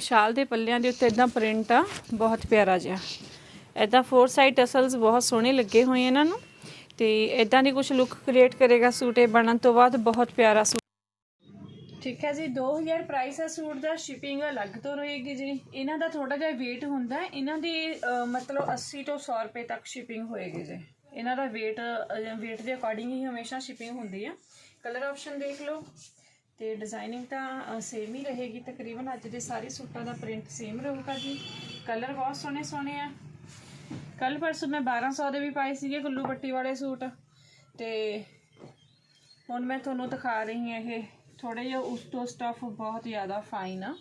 ਸ਼ਾਲ ਦੇ ਪੱਲਿਆਂ ਦੇ ਉੱਤੇ ਇਦਾਂ ਪ੍ਰਿੰਟ ਆ, ਬਹੁਤ ਪਿਆਰਾ ਜਿਹਾ। ਇਦਾਂ ਫੋਰ ਸਾਈਡ ਟਸਲਸ ਬਹੁਤ ਸੋਹਣੇ ਲੱਗੇ ਹੋਏ ਇਹਨਾਂ ਨੂੰ। ਤੇ ਇਦਾਂ ਦੀ ਕੁਝ ਲੁੱਕ ਕ੍ਰੀਏਟ ਕਰੇਗਾ ਸੂਟ ਇਹ ਬਣਨ ਤੋਂ ਬਾਅਦ ਬਹੁਤ ਪਿਆਰਾ ਸੂਟ ਠੀਕ ਹੈ ਜੀ 2000 ਪ੍ਰਾਈਸ ਹੈ ਸੂਟ ਦਾ ਸ਼ਿਪਿੰਗ ਅਲੱਗ ਤੋਂ ਰਹੇਗੀ ਜੀ। ਇਹਨਾਂ ਦਾ ਥੋੜਾ ਜਿਹਾ weight ਹੁੰਦਾ ਇਹਨਾਂ ਦੀ ਮਤਲਬ 80 ਤੋਂ 100 ਰੁਪਏ ਤੱਕ ਸ਼ਿਪਿੰਗ ਹੋਏਗੀ ਜੀ। ਇਹਨਾਂ ਦਾ weight weight ਦੇ ਅਕੋਰਡਿੰਗ ਹੀ ਹਮੇਸ਼ਾ ਸ਼ਿਪਿੰਗ ਹੁੰਦੀ ਆ। ਕਲਰ ਆਪਸ਼ਨ ਦੇਖ ਲਓ। ਤੇ ਡਿਜ਼ਾਈਨਿੰਗ ਤਾਂ ਸੇਮ ਹੀ ਰਹੇਗੀ। ਤਕਰੀਬਨ ਅੱਜ ਦੇ ਸਾਰੇ ਸੂਟਾਂ ਦਾ ਪ੍ਰਿੰਟ ਸੇਮ ਰਹੂਗਾ ਜੀ। ਕਲਰ ਬਹੁਤ ਸੋਹਣੇ ਸੋਹਣੇ ਆ। ਕੱਲ ਪਰਸੋਂ ਮੈਂ 1200 ਦੇ ਵੀ ਪਾਏ ਸੀਗੇ ਕੁੱਲੂ ਪੱਟੀ ਵਾਲੇ ਸੂਟ। ਤੇ ਹੁਣ ਮੈਂ ਤੁਹਾਨੂੰ ਦਿਖਾ ਰਹੀ ਹਾਂ ਇਹ। ਥੋੜੇ ਜਿਹਾ ਉਸ ਤੋਂ ਸਟਫ ਬਹੁਤ ਜ਼ਿਆਦਾ ਫਾਈਨ ਆ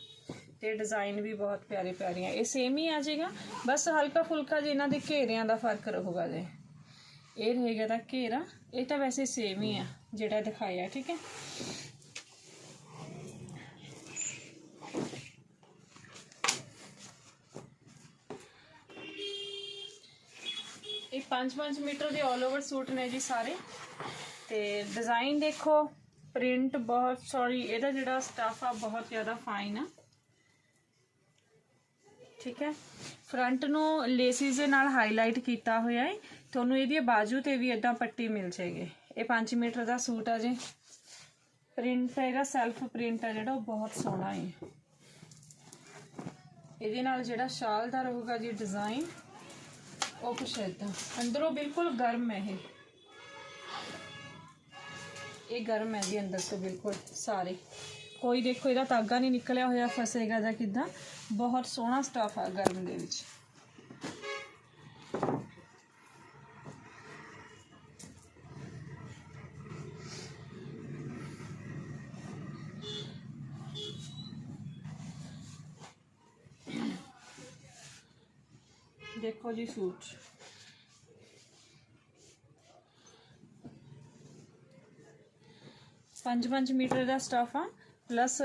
ਤੇ ਡਿਜ਼ਾਈਨ ਵੀ ਬਹੁਤ ਪਿਆਰੇ ਪਿਆਰੇ ਆ। ਇਹ ਸੇਮ ਹੀ ਆ ਜਾਏਗਾ ਬਸ ਹਲਕਾ ਫੁਲਕਾ ਜਿਹਾ ਇਹਨਾਂ ਦੇ ਘੇਰਿਆਂ ਦਾ ਫ਼ਰਕ ਰਹੂਗਾ ਜੀ। ਇਹ ਰਹੇਗਾ ਤਾਂ ਘੇਰਾ। ਇਹ ਤਾਂ ਵੈਸੇ ਸੇਮ ਹੀ ਆ ਜਿਹੜਾ ਦਿਖਾਇਆ, ਠੀਕ ਹੈ? 5-5 ਮੀਟਰ ਦੇ 올 ਓਵਰ ਸੂਟ ਨੇ ਜੀ ਸਾਰੇ। ਤੇ ਡਿਜ਼ਾਈਨ ਦੇਖੋ ਪ੍ਰਿੰਟ ਬਹੁਤ ਸੌਰੀ ਇਹਦਾ ਜਿਹੜਾ ਸਟਫ ਆ ਬਹੁਤ ਜ਼ਿਆਦਾ ਫਾਈਨ ਆ। ਠੀਕ ਹੈ? ਫਰੰਟ ਨੂੰ ਲੇਸਿਸ ਦੇ ਨਾਲ ਹਾਈਲਾਈਟ ਕੀਤਾ ਹੋਇਆ ਹੈ। ਤੁਹਾਨੂੰ ਇਹਦੀ ਬਾਜੂ ਤੇ ਵੀ ਇਦਾਂ ਪੱਟੀ ਮਿਲ ਜਾਏਗੀ। ਇਹ 5 ਮੀਟਰ ਦਾ ਸੂਟ ਆ ਜੀ। ਪ੍ਰਿੰਟ ਹੈਗਾ ਸੈਲਫ ਪ੍ਰਿੰਟ ਆ ਜਿਹੜਾ, ਉਹ ਬਹੁਤ ਸੋਹਣਾ ਹੈ। ਇਹਦੇ ਨਾਲ ਜਿਹੜਾ ਸ਼ਾਲ ਦਾ ਰਹੂਗਾ ਜੀ ਡਿਜ਼ਾਈਨ ਉਹ ਕੁਛ ਏਦਾਂ। ਅੰਦਰੋਂ ਬਿਲਕੁਲ ਗਰਮ ਹੈ ਇਹ। ਇਹ ਗਰਮ ਹੈ ਜੀ ਅੰਦਰ ਤੋਂ ਬਿਲਕੁਲ ਸਾਰੇ। ਕੋਈ ਦੇਖੋ, ਇਹਦਾ ਤਾਗਾ ਨਹੀਂ ਨਿਕਲਿਆ ਹੋਇਆ, ਫਸੇਗਾ ਜਾਂ ਕਿਦਾਂ। ਬਹੁਤ ਸੋਹਣਾ ਸਟਾਫ ਆ ਗਰਮ ਦੇ ਵਿੱਚ। ਦੇਖੋ ਜੀ ਪੰਜ ਪੰਜ ਮੀਟਰ ਦਾ ਸਟਾਫ ਆ ਪਲੱਸ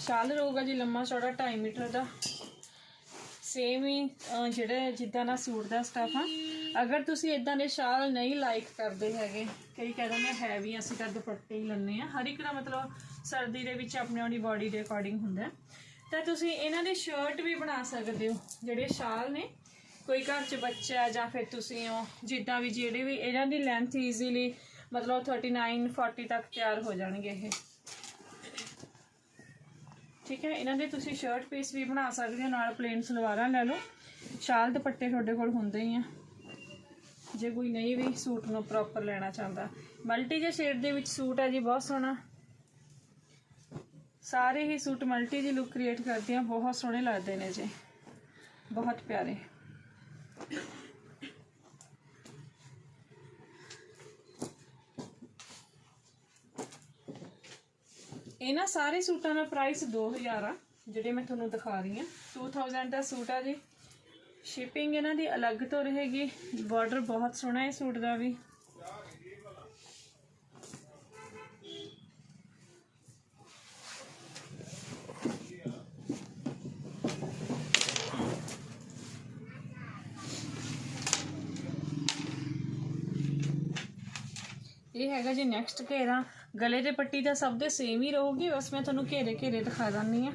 ਸ਼ਾਲ ਰਹੂਗਾ ਜੀ ਲੰਮਾ ਚੌੜਾ 2.5 ਮੀਟਰ ਦਾ। ਸੇਮ ਹੀ ਅਹ, ਜਿਹੜੇ ਜਿੱਦਾਂ ਦਾ ਸੂਟ ਦਾ ਸਟਾਫ ਆ। ਅਗਰ ਤੁਸੀਂ ਇਦਾਂ ਦੇ ਸ਼ਾਲ ਨਹੀਂ ਲਾਈਕ ਕਰਦੇ ਹੈਗੇ ਕਈ ਕਹਿ ਦਿੰਦੇ ਹੈਵੀ ਅਸੀਂ ਤਾਂ ਦੁਪੱਟੇ ਹੀ ਲੈਂਦੇ ਆ। ਹਰ ਇੱਕ ਦਾ ਮਤਲਬ ਸਰਦੀ ਦੇ ਵਿੱਚ ਆਪਣੇ ਆਪਣੀ ਬਾਡੀ ਦੇ ਅਕੋਰਡਿੰਗ ਹੁੰਦਾ। ਤਾਂ ਤੁਸੀਂ ਇਹਨਾਂ ਦੇ ਸ਼ਰਟ ਵੀ ਬਣਾ ਸਕਦੇ ਹੋ ਜਿਹੜੇ ਸ਼ਾਲ ਨੇ। ਕੋਈ ਘਰ 'ਚ ਬੱਚਾ ਜਾਂ ਫਿਰ ਤੁਸੀਂ ਹੋ, ਜਿੱਦਾਂ ਵੀ ਜਿਹੜੇ ਵੀ ਇਹਨਾਂ ਦੀ ਲੈਂਥ ਈਜ਼ੀਲੀ ਮਤਲਬ 39 40 ਤੱਕ ਤਿਆਰ ਹੋ ਜਾਣਗੇ ਇਹ। ਠੀਕ ਹੈ, ਇਹਨਾਂ ਦੇ ਤੁਸੀਂ ਸ਼ਰਟ ਪੀਸ ਵੀ ਬਣਾ ਸਕਦੇ ਹੋ, ਨਾਲ ਪਲੇਨ ਸਲਵਾਰਾਂ ਲੈ ਲਓ। ਸ਼ਾਲ ਦੁਪੱਟੇ ਤੁਹਾਡੇ ਕੋਲ ਹੁੰਦੇ ਹੀ ਆ। ਜੇ ਕੋਈ ਨਹੀਂ ਵੀ ਸੂਟ ਨੂੰ ਪ੍ਰੋਪਰ ਲੈਣਾ ਚਾਹੁੰਦਾ। ਮਲਟੀ ਜੇ ਸ਼ੇਡ ਦੇ ਵਿੱਚ ਸੂਟ ਹੈ ਜੀ, ਬਹੁਤ ਸੋਹਣਾ। ਸਾਰੇ ਹੀ ਸੂਟ ਮਲਟੀ ਦੀ ਲੁੱਕ ਕ੍ਰੀਏਟ ਕਰਦੇ ਆ ਬਹੁਤ ਸੋਹਣੇ ਲੱਗਦੇ ਨੇ ਜੀ। ਬਹੁਤ ਪਿਆਰੇ। ਇਹਨਾਂ ਸਾਰੇ ਸੂਟਾਂ ਦਾ ਪ੍ਰਾਈਸ 2000 ਆ, ਜਿਹੜੇ ਮੈਂ ਤੁਹਾਨੂੰ ਦਿਖਾ ਰਹੀ ਹਾਂ। 2000 ਦਾ ਸੂਟ ਆ ਜੀ। ਸ਼ਿਪਿੰਗ ਇਹਨਾਂ ਦੀ ਅਲੱਗ ਤੋਂ ਰਹੇਗੀ। ਬਾਰਡਰ ਬਹੁਤ ਸੋਹਣਾ ਹੈ ਸੂਟ ਦਾ ਵੀ। ਇਹ ਹੈਗਾ ਜੀ ਨੈਕਸਟ ਘੇਰਾ। ਗਲੇ ਦੇ ਪੱਟੀ ਦਾ ਸਭ ਦੇ ਸੇਮ ਹੀ ਰਹੂਗੀ, ਬਸ ਮੈਂ ਤੁਹਾਨੂੰ ਘੇਰੇ ਘੇਰੇ ਦਿਖਾ ਦਿੰਨੀ ਆ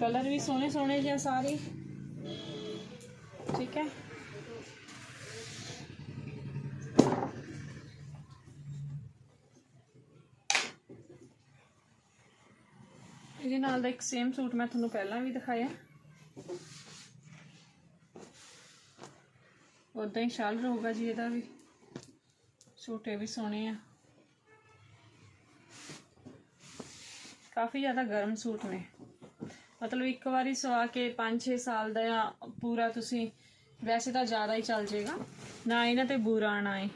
ਕਲਰ ਵੀ ਸੋਹਣੇ ਸੋਹਣੇ ਜਿਹੇ ਸਾਰੇ। ਠੀਕ ਹੈ। ਇਹਦੇ ਨਾਲ ਦਾ ਇੱਕ ਸੇਮ ਸੂਟ ਮੈਂ ਤੁਹਾਨੂੰ ਪਹਿਲਾਂ ਵੀ ਦਿਖਾਇਆ। ਉਦਾਂ ਹੀ ਸ਼ਾਲ ਰਹੂਗਾ ਜੀ ਇਹਦਾ ਵੀ। ਸੂਟ ਵੀ ਸੋਹਣੇ ਆ। ਕਾਫੀ ਜ਼ਿਆਦਾ ਗਰਮ ਸੂਟ ਨੇ। ਮਤਲਬ ਇੱਕ ਵਾਰੀ ਸਵਾ ਕੇ 5-6 ਸਾਲ ਦਾ ਪੂਰਾ ਤੁਸੀਂ, ਵੈਸੇ ਤਾਂ ਜ਼ਿਆਦਾ ਹੀ ਚੱਲ ਜਾਏਗਾ। ਨਾ ਇਹਨਾਂ ਤੇ ਬੂਰਾ ਆਣਾ ਹੈ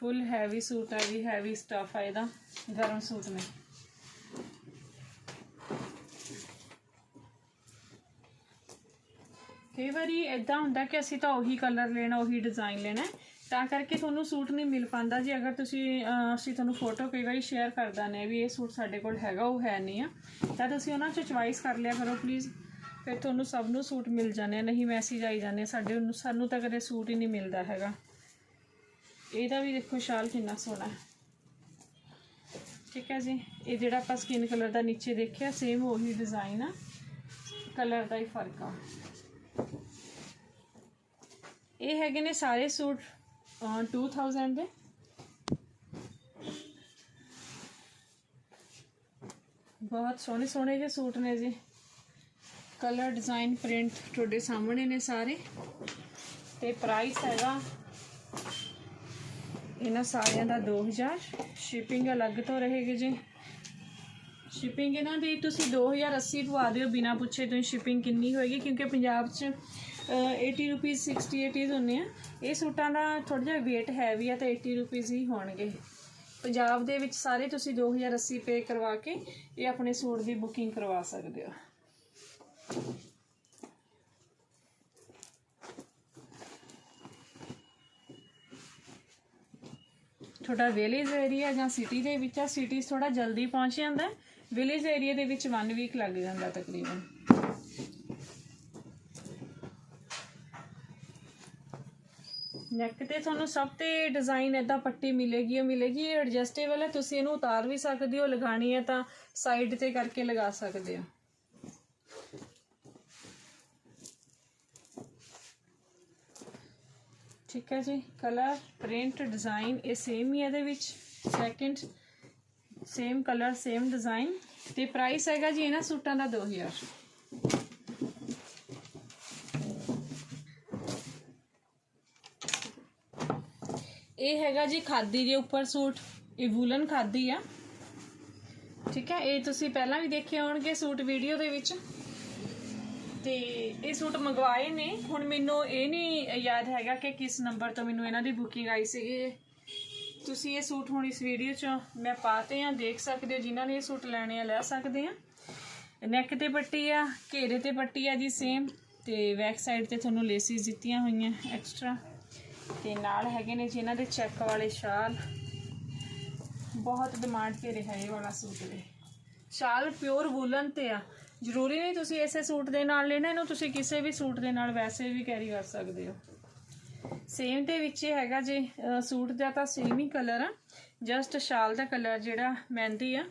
ਫੁੱਲ ਹੈਵੀ ਸੂਟ ਹੈ ਵੀ ਹੈਵੀ ਸਟਫ ਹੈ ਇਹਦਾ, ਗਰਮ ਸੂਟ ਨੇ। ਕਈ ਵਾਰੀ ਇਦਾਂ ਹੁੰਦਾ ਕਿ ਅਸੀਂ ਤਾਂ ਉਹੀ ਕਲਰ ਲੈਣਾ, ਉਹੀ ਡਿਜ਼ਾਈਨ ਲੈਣਾ ਤਾਂ ਕਰਕੇ ਤੁਹਾਨੂੰ ਸੂਟ ਨਹੀਂ ਮਿਲ ਪਾਉਂਦਾ ਜੀ। ਅਗਰ ਤੁਸੀਂ ਅਸੀਂ ਤੁਹਾਨੂੰ ਫੋਟੋ ਕਈ ਵਾਰੀ ਸ਼ੇਅਰ ਕਰ ਦਿੰਦੇ ਵੀ ਇਹ ਸੂਟ ਸਾਡੇ ਕੋਲ ਹੈਗਾ ਉਹ ਹੈ ਨਹੀਂ ਆ। ਤਾਂ ਤੁਸੀਂ ਉਹਨਾਂ 'ਚੋਂ ਚੁਆਇਸ ਕਰ ਲਿਆ ਕਰੋ ਪਲੀਜ਼ ਫਿਰ ਤੁਹਾਨੂੰ ਸਭ ਨੂੰ ਸੂਟ ਮਿਲ ਜਾਣੇ ਆ, ਨਹੀਂ ਮੈਸੇਜ ਆਈ ਜਾਂਦੇ ਸਾਡੇ ਸਾਨੂੰ ਤਾਂ ਕਦੇ ਸੂਟ ਹੀ ਨਹੀਂ ਮਿਲਦਾ ਹੈਗਾ। ਇਹਦਾ ਵੀ ਦੇਖੋ ਸ਼ਾਲ ਕਿੰਨਾ ਸੋਹਣਾ ਹੈ। ਠੀਕ ਹੈ ਜੀ। ਇਹ ਜਿਹੜਾ ਆਪਾਂ ਸਕਿਨ ਕਲਰ ਦਾ ਨੀਚੇ ਦੇਖਿਆ ਸੇਮ ਉਹੀ ਡਿਜ਼ਾਈਨ ਆ। ਕਲਰ ਦਾ ਹੀ ਫ਼ਰਕ ਆ। ਇਹ ਹੈਗੇ ਨੇ ਸਾਰੇ ਸੂਟ। ਅਹ 2000 ਦੇ। ਬਹੁਤ ਸੋਹਣੇ ਸੋਹਣੇ ਜਿਹੇ ਸੂਟ ਨੇ ਜੀ। ਕਲਰ ਡਿਜ਼ਾਈਨ ਪ੍ਰਿੰਟ ਤੁਹਾਡੇ ਸਾਹਮਣੇ ਨੇ ਸਾਰੇ। ਤੇ ਪ੍ਰਾਈਸ ਹੈਗਾ ਇਹਨਾਂ ਸਾਰਿਆਂ ਦਾ 2000 ਸ਼ਿਪਿੰਗ ਅਲੱਗ ਤੋਂ ਰਹੇਗੀ ਜੀ। ਸ਼ਿਪਿੰਗ ਇਹਨਾਂ ਦੀ ਤੁਸੀਂ 2080 ਪਵਾ ਦਿਓ, ਬਿਨਾ ਪੁੱਛੇ ਤੁਸੀਂ ਸ਼ਿਪਿੰਗ ਕਿੰਨੀ ਹੋਏਗੀ, ਕਿਉਂਕਿ ਪੰਜਾਬ 'ਚ 80 ਰੁਪਏ 60 80 ਹੁੰਦੇ ਆ। ਇਹ ਸੂਟਾਂ ਦਾ ਥੋੜਾ ਜਿਹਾ weight ਹੈਵੀ ਆ ਤਾਂ 80 ਰੁਪਏ ਹੀ ਹੋਣਗੇ। ਪੰਜਾਬ ਦੇ ਵਿੱਚ ਸਾਰੇ ਤੁਸੀਂ 2080 ਪੇ ਕਰਵਾ ਕੇ ਇਹ ਆਪਣੇ ਸੂਟ ਦੀ ਬੁਕਿੰਗ ਕਰਵਾ ਸਕਦੇ ਹੋ। ਤੁਹਾਡਾ ਵਿਲੇਜ ਏਰੀਆ ਜਾਂ ਸਿਟੀ ਦੇ ਵਿੱਚ ਆ ਸਿਟੀ ਥੋੜਾ ਜਲਦੀ ਪਹੁੰਚ ਜਾਂਦਾ। ਵਿਲੇਜ ਏਰੀਆ ਦੇ ਵਿੱਚ 1 ਵੀਕ ਲੱਗ ਜਾਂਦਾ ਤਕਰੀਬਨ। ਨੈਕ ਤੇ ਤੁਹਾਨੂੰ ਸਭ ਤੇ ਡਿਜ਼ਾਈਨ ਇਦਾਂ ਪੱਟੀ ਮਿਲੇਗੀ, ਉਹ ਮਿਲੇਗੀ, ਇਹ ਐਡਜਸਟੇਬਲ ਹੈ, ਤੁਸੀਂ ਇਹਨੂੰ ਉਤਾਰ ਵੀ ਸਕਦੇ ਹੋ ਲਗਾਣੀ ਹੈ ਤਾਂ ਸਾਈਡ ਤੇ ਕਰਕੇ ਲਗਾ ਸਕਦੇ ਹੋ। ਠੀਕ ਹੈ ਜੀ ਕਲਰ ਪ੍ਰਿੰਟ ਡਿਜ਼ਾਈਨ ਇਹ ਸੇਮ ਹੀ ਹੈ ਇਹਦੇ ਵਿੱਚ second same colour same design ਤੇ ਪ੍ਰਾਈਸ ਹੈਗਾ ਜੀ ਇਹਨਾਂ ਸੂਟਾਂ ਦਾ 2000 ਇਹ ਹੈਗਾ ਜੀ ਖਾਦੀ ਦੇ ਉੱਪਰ ਸੂਟ, ਇਹ ਵੂਲਨ ਖਾਦੀ ਆ। ਠੀਕ ਹੈ, ਇਹ ਤੁਸੀਂ ਪਹਿਲਾਂ ਵੀ ਦੇਖੇ ਹੋਣਗੇ ਸੂਟ ਵੀਡੀਓ ਦੇ ਵਿੱਚ। ਤੇ ਇਹ ਸੂਟ ਮੰਗਵਾਏ ਨੇ। ਹੁਣ ਮੈਨੂੰ ਇਹ ਨਹੀਂ ਯਾਦ ਹੈਗਾ ਕਿ ਕਿਸ ਨੰਬਰ ਤੋਂ ਮੈਨੂੰ ਇਹਨਾਂ ਦੀ ਬੁਕਿੰਗ ਆਈ ਸੀਗੀ। ਤੁਸੀਂ ਇਹ ਸੂਟ ਹੁਣ ਇਸ ਵੀਡੀਓ 'ਚ ਮੈਂ ਪਾਤੇ ਆ ਦੇਖ ਸਕਦੇ ਹੋ, ਜਿਨ੍ਹਾਂ ਨੇ ਇਹ ਸੂਟ ਲੈਣੇ ਆ, ਲੈ ਸਕਦੇ ਆ ਨੈਕ ਤੇ ਪੱਟੀ ਆ, ਘੇਰੇ ਤੇ ਪੱਟੀ ਆ ਜੀ ਸੇਮ ਤੇ ਬੈਕ ਸਾਈਡ ਤੇ ਤੁਹਾਨੂੰ ਲੇਸਿਸ ਦਿੱਤੀਆਂ ਹੋਈਆਂ ਐਕਸਟਰਾ ਤੇ ਨਾਲ ਹੈਗੇ ਨੇ ਜੀ ਇਹਨਾਂ ਦੇ ਚੈੱਕ ਵਾਲੇ ਸ਼ਾਲ। ਬਹੁਤ ਡਿਮਾਂਡ ਤੇ ਰਿਹਾ ਇਹ ਵਾਲਾ ਸੂਟ ਦੇ ਸ਼ਾਲ ਪਿਓਰ ਵੂਲਨ ਤੇ ਆ। ਜ਼ਰੂਰੀ ਨਹੀਂ ਤੁਸੀਂ ਇਸੇ ਸੂਟ ਦੇ ਨਾਲ ਲੈਣਾ, ਇਹਨੂੰ ਤੁਸੀਂ ਕਿਸੇ ਵੀ ਸੂਟ ਦੇ ਨਾਲ ਵੈਸੇ ਵੀ ਕੈਰੀ ਕਰ ਸਕਦੇ ਹੋ। ਸੇਮ ਦੇ ਵਿੱਚ ਇਹ ਹੈਗਾ ਜੇ ਸੂਟ ਦਾ ਤਾਂ ਸੇਮ ਹੀ ਕਲਰ ਆ। ਜਸਟ ਸ਼ਾਲ ਦਾ ਕਲਰ ਜਿਹੜਾ ਮਹਿੰਦੀ ਆ,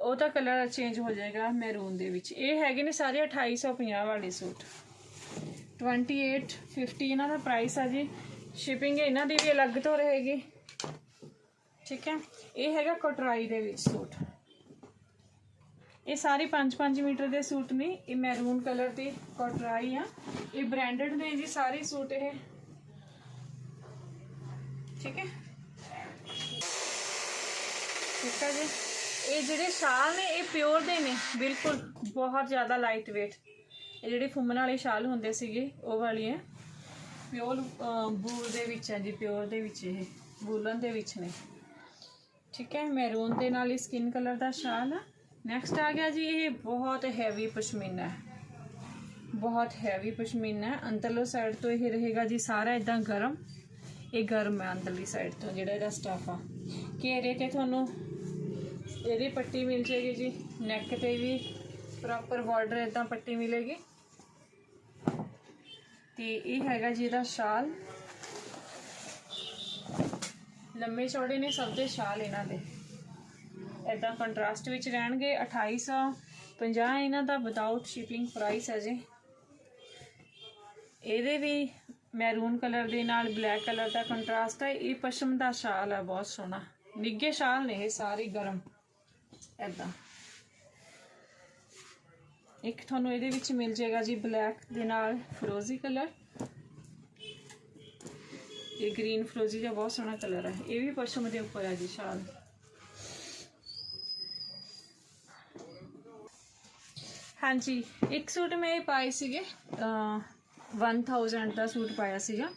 ਉਹ ਤਾਂ ਕਲਰ ਚੇਂਜ ਹੋ ਜਾਏਗਾ ਮੈਰੂਨ ਦੇ ਵਿੱਚ। ਇਹ ਹੈਗੇ ਨੇ ਸਾਰੇ 2850 ਵਾਲੇ ਸੂਟ। 2850 ਇਹਨਾਂ ਦਾ ਪ੍ਰਾਈਸ ਆ ਜੀ। ਸ਼ਿਪਿੰਗ ਇਹਨਾਂ ਦੀ ਵੀ ਅਲੱਗ ਤੋਂ ਰਹੇਗੀ। ਠੀਕ ਹੈ? ਇਹ ਹੈਗਾ ਕਟਰਾਈ ਦੇ ਵਿੱਚ ਸੂਟ। ਇਹ ਸਾਰੇ 5-5 ਮੀਟਰ ਦੇ ਸੂਟ ਨੇ। ਇਹ ਮੈਰੂਨ ਕਲਰ ਦੀ ਕਟਰਾਈ ਆ। ਇਹ ਬ੍ਰਾਂਡਡ ਨੇ ਜੀ ਸਾਰੇ ਸੂਟ ਇਹ। ਠੀਕ ਹੈ? ਠੀਕ ਹੈ ਜੀ। ਇਹ ਜਿਹੜੇ ਸ਼ਾਲ ਨੇ, ਇਹ ਪਿਓਰ ਦੇ ਨੇ। ਬਿਲਕੁਲ ਬਹੁਤ ਜ਼ਿਆਦਾ ਲਾਈਟ weight ਇਹ ਜਿਹੜੇ ਫੁੰਮਣ ਵਾਲੇ ਸ਼ਾਲ ਹੁੰਦੇ ਸੀਗੇ, ਉਹ ਵਾਲੀ ਹੈ ਪਿਓਰ ਬੂਲ ਦੇ ਵਿੱਚ ਹੈ ਜੀ, ਪਿਓਰ ਦੇ ਵਿੱਚ ਇਹ ਵੂਲਨ ਦੇ ਵਿੱਚ ਨੇ। ਠੀਕ ਹੈ, ਮੈਰੂਨ ਦੇ ਨਾਲ ਹੀ ਸਕਿਨ ਕਲਰ ਦਾ ਸ਼ਾਲ ਆ। ਨੈਕਸਟ ਆ ਗਿਆ ਜੀ, ਇਹ ਬਹੁਤ ਹੈਵੀ ਪਸ਼ਮੀਨਾ ਹੈ। ਬਹੁਤ ਹੈਵੀ ਪਸ਼ਮੀਨਾ ਹੈ। ਅੰਦਰਲੋ ਸਾਈਡ ਤੋਂ ਇਹ ਰਹੇਗਾ ਜੀ, ਸਾਰਾ ਇਦਾਂ ਗਰਮ। ਇਹ ਗਰਮ ਹੈ ਅੰਦਰਲੀ ਸਾਈਡ ਤੋਂ, ਜਿਹੜਾ ਇਹਦਾ ਸਟਾਫ ਆ। ਘੇਰੇ ਤੇ ਤੁਹਾਨੂੰ ਇਹਦੀ ਪੱਟੀ ਮਿਲ ਜੇਗੀ ਜੀ ਨੈਕ ਤੇ ਵੀ ਪ੍ਰੋਪਰ ਬਾਰਡਰ ਇਦਾਂ ਪੱਟੀ ਮਿਲੇਗੀ। ਤੇ ਇਹ ਹੈਗਾ ਜੀ ਇਹਦਾ ਸ਼ਾਲ। ਲੰਮੇ ਚੌੜੇ ਨੇ, ਸਭ ਦੇ ਸ਼ਾਲ ਇਹਨਾਂ ਦੇ। ਇਦਾਂ ਕੰਟਰਾਸਟ ਵਿੱਚ ਰਹਿਣਗੇ। 2850 ਇਹਨਾਂ ਦਾ ਵਿਦਆਊਟ ਸ਼ਿਪਿੰਗ ਪ੍ਰਾਈਸ ਹੈ ਜੀ। ਇਹਦੇ ਵੀ ਮੈਰੂਨ ਕਲਰ ਦੇ ਨਾਲ ਬਲੈਕ ਕਲਰ ਦਾ ਕੰਟਰਾਸਟ ਹੈ। ਇਹ ਪਸ਼ਮ ਦਾ ਸ਼ਾਲ ਹੈ, ਬਹੁਤ ਸੋਹਣਾ। ਨਿੱਗੇ ਸ਼ਾਲ ਨੇ ਇਹ ਸਾਰੇ ਗਰਮ। ਇਦਾਂ ਇੱਕ ਤੁਹਾਨੂੰ ਇਹਦੇ ਵਿੱਚ ਮਿਲ ਜਾਏਗਾ ਜੀ ਬਲੈਕ ਦੇ ਨਾਲ ਫਰੋਜ਼ੀ ਕਲਰ। ਇਹ ਗ੍ਰੀਨ ਫਰੋਜ਼ੀ ਦਾ ਬਹੁਤ ਸੋਹਣਾ ਕਲਰ ਹੈ। ਇਹ ਵੀ ਪਸ਼ਮ ਦੇ ਉੱਪਰ ਹੈ ਜੀ ਸ਼ਾਲ। ਹਾਂਜੀ, ਇੱਕ ਸੂਟ ਮੈਂ ਇਹ ਪਾਏ ਸੀਗੇ, ਅਹ 1000 ਦਾ ਸੂਟ ਪਾਇਆ ਸੀਗਾ।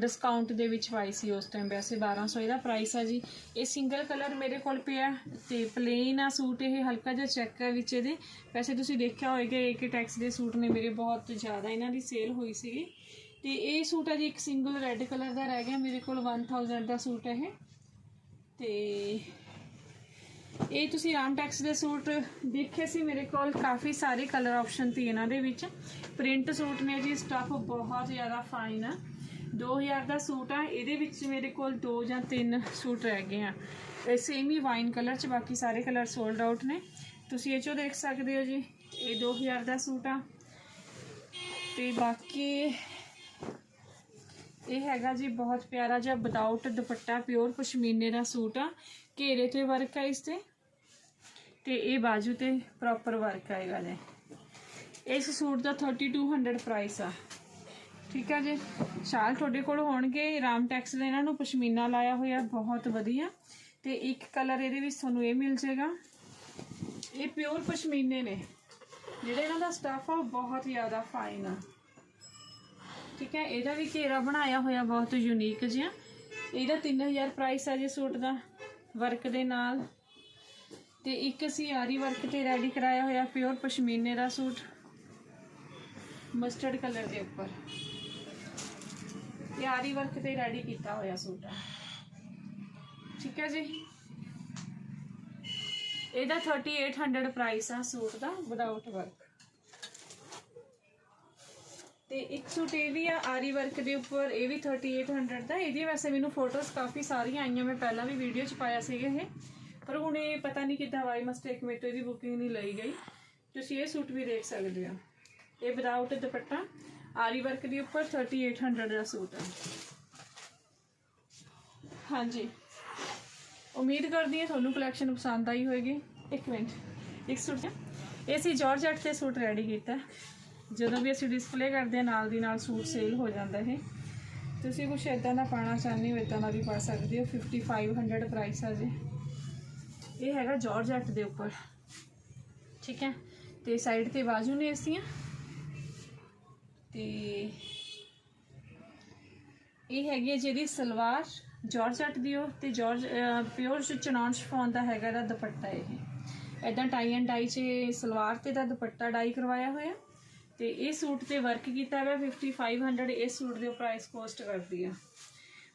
ਡਿਸਕਾਊਂਟ ਦੇ ਵਿੱਚ ਪਾਈ ਸੀ ਉਸ ਟਾਈਮ ਵੈਸੇ 1200 ਇਹਦਾ ਪ੍ਰਾਈਸ ਆ ਜੀ। ਇਹ ਸਿੰਗਲ ਕਲਰ ਮੇਰੇ ਕੋਲ ਪਿਆ ਤੇ ਪਲੇਨ ਆ ਸੂਟ ਇਹ, ਹਲਕਾ ਜਿਹਾ ਚੈੱਕ ਹੈ ਵਿੱਚ ਇਹਦੇ। ਵੈਸੇ ਤੁਸੀਂ ਦੇਖਿਆ ਹੋਵੇਗਾ ਇੱਕ ਟੈਕਸ ਦੇ ਸੂਟ ਨੇ ਮੇਰੇ ਬਹੁਤ ਜ਼ਿਆਦਾ ਇਹਨਾਂ ਦੀ ਸੇਲ ਹੋਈ ਸੀਗੀ। ਤੇ ਇਹ ਸੂਟ ਆ ਜੀ, ਇੱਕ ਸਿੰਗਲ ਰੈੱਡ ਕਲਰ ਦਾ ਰਹਿ ਗਿਆ, ਮੇਰੇ ਕੋਲ 1000 ਦਾ ਸੂਟ ਹੈ ਇਹ। ਤੇ ਇਹ ਤੁਸੀਂ ਰਾਮਟੈਕਸ ਦੇ ਸੂਟ ਦੇਖੇ ਸੀ ਮੇਰੇ ਕੋਲ, ਕਾਫੀ ਸਾਰੇ ਕਲਰ ਆਪਸ਼ਨ ਸੀ ਇਹਨਾਂ ਦੇ ਵਿੱਚ। ਪ੍ਰਿੰਟ ਸੂਟ ਨੇ ਜੀ ਸਟੱਫ ਬਹੁਤ ਜ਼ਿਆਦਾ ਫਾਈਨ ਆ। 2000 ਦਾ ਸੂਟ ਆ, ਇਹਦੇ ਵਿੱਚ ਮੇਰੇ ਕੋਲ ਦੋ ਜਾਂ ਤਿੰਨ ਸੂਟ ਰਹਿ ਗਏ ਆ। ਸੇਮ ਹੀ ਵਾਈਨ ਕਲਰ ਚ, ਬਾਕੀ ਸਾਰੇ ਕਲਰ ਸੋਲਡ ਆਊਟ ਨੇ। ਤੁਸੀਂ ਇਹ ਚੋਂ ਦੇਖ ਸਕਦੇ ਹੋ ਜੀ, ਇਹ 2000 ਦਾ ਸੂਟ ਆ। ਤੇ ਬਾਕੀ ਇਹ ਹੈਗਾ ਜੀ ਬਹੁਤ ਪਿਆਰਾ ਜਿਹਾ ਵਿਦਆਊਟ ਦੁਪੱਟਾ ਪਿਓਰ ਪਸ਼ਮੀਨੇ ਦਾ ਸੂਟ ਆ। ਘੇਰੇ ਤੇ ਵਰਕ ਆ ਇਸ ਤੇ। ਤੇ ਇਹ ਬਾਜੂ ਤੇ ਪ੍ਰੋਪਰ ਵਰਕ ਆਏਗਾ ਜੀ ਇਸ ਸੂਟ ਦਾ 3200 ਪ੍ਰਾਈਸ ਆ। ਠੀਕ ਆ ਜੀ। ਸ਼ਾਲ ਤੁਹਾਡੇ ਕੋਲ ਹੋਣਗੇ। ਰਾਮ ਟੈਕਸ ਦੇ ਇਹਨਾਂ ਨੂੰ ਪਸ਼ਮੀਨਾ ਲਾਇਆ ਹੋਇਆ। ਬਹੁਤ ਵਧੀਆ। ਤੇ ਇੱਕ ਕਲਰ ਇਹਦੇ ਵਿੱਚ ਤੁਹਾਨੂੰ ਇਹ ਮਿਲ ਜਾਏਗਾ। ਇਹ ਪਿਓਰ ਪਸ਼ਮੀਨੇ ਨੇ। ਜਿਹੜਾ ਇਹਨਾਂ ਦਾ ਸਟਾਫ ਆ, ਉਹ ਬਹੁਤ ਜ਼ਿਆਦਾ ਫਾਈਨ ਆ। ਠੀਕ ਹੈ। ਇਹਦਾ ਵੀ ਘੇਰਾ ਬਣਾਇਆ ਹੋਇਆ, ਬਹੁਤ ਯੂਨੀਕ ਜਿਹਾ। ਇਹਦਾ 3000 ਪ੍ਰਾਈਸ ਆ ਜੇ ਸੂਟ ਦਾ ਵਰਕ ਦੇ ਨਾਲ। ਤੇ ਇੱਕ ਅਸੀਂ ਆਰੀ ਵਰਕ ਤੇ ਰੈਡੀ ਕਰਾਇਆ ਹੋਇਆ ਪਿਓਰ ਪਸ਼ਮੀਨੇ ਦਾ ਸੂਟ। ਮਸਟਰਡ ਕਲਰ ਦੇ ਉੱਪਰ। ਇਹ ਆਰੀ ਵਰਕ ਤੇ ਰੈਡੀ ਕੀਤਾ ਹੋਇਆ ਸੂਟ ਆ। ਠੀਕ ਹੈ ਜੀ? ਇਹਦਾ 3800 ਪ੍ਰਾਈਸ ਆ ਸੂਟ ਦਾ ਵਿਦਆਊਟ ਵਰਕ ਤੇ ਇੱਕ ਸੂਟ ਇਹ ਵੀ ਆ, ਆਰੀ ਵਰਕ ਦੇ ਉੱਪਰ, ਇਹ ਵੀ 3800 ਦਾ। ਇਹਦੀ ਵੈਸੇ ਮੈਨੂੰ ਫੋਟੋਜ਼ ਕਾਫੀ ਸਾਰੀਆਂ ਆਈਆਂ, ਮੈਂ ਪਹਿਲਾਂ ਵੀ ਵੀਡੀਓ ਚ ਪਾਇਆ ਸੀਗੇ ਇਹ। ਪਰ ਹੁਣ ਇਹ ਪਤਾ ਨਹੀਂ ਕਿੱਦਾਂ ਵਾਈ ਮਿਸਟੇਕ ਮੇਰੇ ਤੋਂ ਇਹਦੀ ਬੁਕਿੰਗ ਨਹੀਂ ਲਈ ਗਈ। ਤੁਸੀਂ ਇਹ ਸੂਟ ਵੀ ਦੇਖ ਸਕਦੇ ਹੋ। ਇਹ ਵਿਦਆਊਟ ਦੁਪੱਟਾ। ਆਰੀ ਵਰਕ ਦੇ ਉੱਪਰ 3800 ਦਾ ਸੂਟ ਹੈ। ਹਾਂਜੀ। ਉਮੀਦ ਕਰਦੀ ਹਾਂ ਤੁਹਾਨੂੰ ਕਲੈਕਸ਼ਨ ਪਸੰਦ ਆਈ ਹੋਵੇਗੀ ਇੱਕ ਮਿੰਟ। ਇੱਕ ਸੂਟ ਇਹ ਸੀ ਜਾਰਜਟ ਤੇ ਸੂਟ ਰੈਡੀ ਕੀਤਾ ਜਦੋਂ ਵੀ ਅਸੀਂ ਡਿਸਪਲੇ ਕਰਦੇ ਹਾਂ, ਨਾਲ ਦੀ ਨਾਲ ਸੂਟ ਸੇਲ ਹੋ ਜਾਂਦਾ ਇਹ ਤੁਸੀਂ ਕੁਛ ਇਦਾਂ ਦਾ ਪਾਣਾ ਚਾਹੁੰਦੇ ਹੋ ਇਦਾਂ ਦਾ ਵੀ ਪਾ ਸਕਦੇ ਹੋ। 5500 ਪ੍ਰਾਈਸ ਆ ਜੀ। ਇਹ ਹੈਗਾ ਜਾਰਜਟ ਦੇ ਉੱਪਰ। ਠੀਕ ਹੈ। ਤੇ ਸਾਈਡ ਤੇ ਬਾਜੂ ਨੇ ਇਸਦੀਆਂ ਤੇ ਇਹ ਹੈਗੀ ਹੈ ਜਿਹਦੀ ਸਲਵਾਰ ਜਾਰਜਟ ਦੀ ਉਹ ਤੇ ਜਾਰਜ ਪਿਓਰ ਚਨਾਨ ਸ਼ਫੋਨ ਦਾ ਹੈਗਾ ਦਾ ਦੁਪੱਟਾ ਇਹ। ਐਦਾਂ ਟਾਈ ਐਂਡ ਡਾਈ 'ਚ ਸਲਵਾਰ ਤੇ ਦਾ ਦੁਪੱਟਾ ਡਾਈ ਕਰਵਾਇਆ ਹੋਇਆ। ਤੇ ਇਹ ਸੂਟ ਤੇ ਵਰਕ ਕੀਤਾ ਹੋਇਆ 5500 ਇਸ ਸੂਟ ਦੇ ਪ੍ਰਾਈਸ ਕੋਸਟ ਕਰਦੀ ਆ।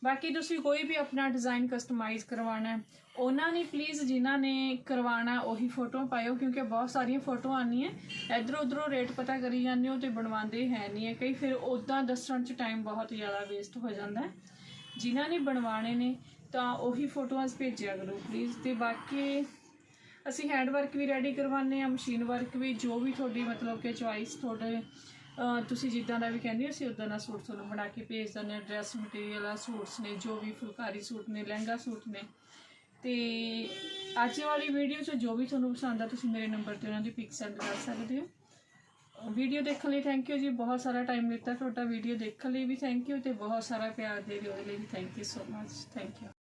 ਬਾਕੀ ਤੁਸੀਂ ਕੋਈ ਵੀ ਆਪਣਾ ਡਿਜ਼ਾਈਨ ਕਸਟਮਾਈਜ਼ ਕਰਵਾਉਣਾ ਹੈ, ਉਹਨਾਂ ਨੇ ਪਲੀਜ਼ ਜਿਨ੍ਹਾਂ ਨੇ ਕਰਵਾਉਣਾ ਉਹੀ ਫੋਟੋ ਪਾਇਓ, ਕਿਉਂਕਿ ਬਹੁਤ ਸਾਰੀਆਂ ਫੋਟੋਆਂ ਆਉਂਦੀਆਂ ਇਧਰੋਂ ਉਧਰੋਂ ਰੇਟ ਪਤਾ ਕਰੀ ਜਾਂਦੇ ਹੋ ਤੇ ਬਣਵਾਉਂਦੇ ਹੈ ਨਹੀਂ ਹੈ। ਕਈ ਫਿਰ ਉਦਾਂ ਦੱਸਣ 'ਚ ਟਾਈਮ ਬਹੁਤ ਜ਼ਿਆਦਾ ਵੇਸਟ ਹੋ ਜਾਂਦਾ ਜਿਨ੍ਹਾਂ ਨੇ ਬਣਵਾਣੇ ਨੇ, ਤਾਂ ਉਹੀ ਫੋਟੋਆਂ ਭੇਜਿਆ ਕਰੋ ਪਲੀਜ਼ ਤੇ ਬਾਕੀ ਅਸੀਂ ਹੈਂਡ ਵਰਕ ਵੀ ਰੈਡੀ ਕਰਵਾਉਂਦੇ ਆ ਮਸ਼ੀਨ ਵਰਕ ਵੀ, ਜੋ ਵੀ ਤੁਹਾਡੀ ਮਤਲਬ ਕਿ ਚੁਆਇਸ ਤੁਹਾਡੇ ਤੁਸੀਂ ਜਿੱਦਾਂ ਦਾ ਵੀ ਕਹਿੰਦੇ ਹੋ, ਅਸੀਂ ਉਦਾਂ ਦਾ ਸੂਟ ਤੁਹਾਨੂੰ ਬਣਾ ਕੇ ਭੇਜ ਦਿੰਦੇ ਹਾਂ। ਡਰੈਸ ਮਟੀਰੀਅਲ ਆ, ਸੂਟਸ ਨੇ, ਜੋ ਵੀ ਫੁਲਕਾਰੀ ਸੂਟ ਨੇ, ਲਹਿੰਗਾ ਸੂਟ ਨੇ। ਤੇ ਅੱਜ ਵਾਲੀ ਵੀਡੀਓ 'ਚ ਜੋ ਵੀ ਤੁਹਾਨੂੰ ਪਸੰਦ ਆ, ਤੁਸੀਂ ਮੇਰੇ ਨੰਬਰ ਤੇ ਉਹਨਾਂ ਦੀ ਪਿਕ ਸੈਂਡ ਕਰ ਸਕਦੇ ਹੋ। ਵੀਡੀਓ ਦੇਖਣ ਲਈ ਥੈਂਕ ਯੂ ਜੀ। ਬਹੁਤ ਸਾਰਾ ਟਾਈਮ ਦਿੱਤਾ ਤੁਹਾਡਾ ਵੀਡੀਓ ਦੇਖਣ ਲਈ ਵੀ ਥੈਂਕ ਯੂ ਤੇ ਬਹੁਤ ਸਾਰਾ ਪਿਆਰ ਦੇ ਰਹੇ ਉਹਦੇ ਲਈ ਵੀ thank you so much thank you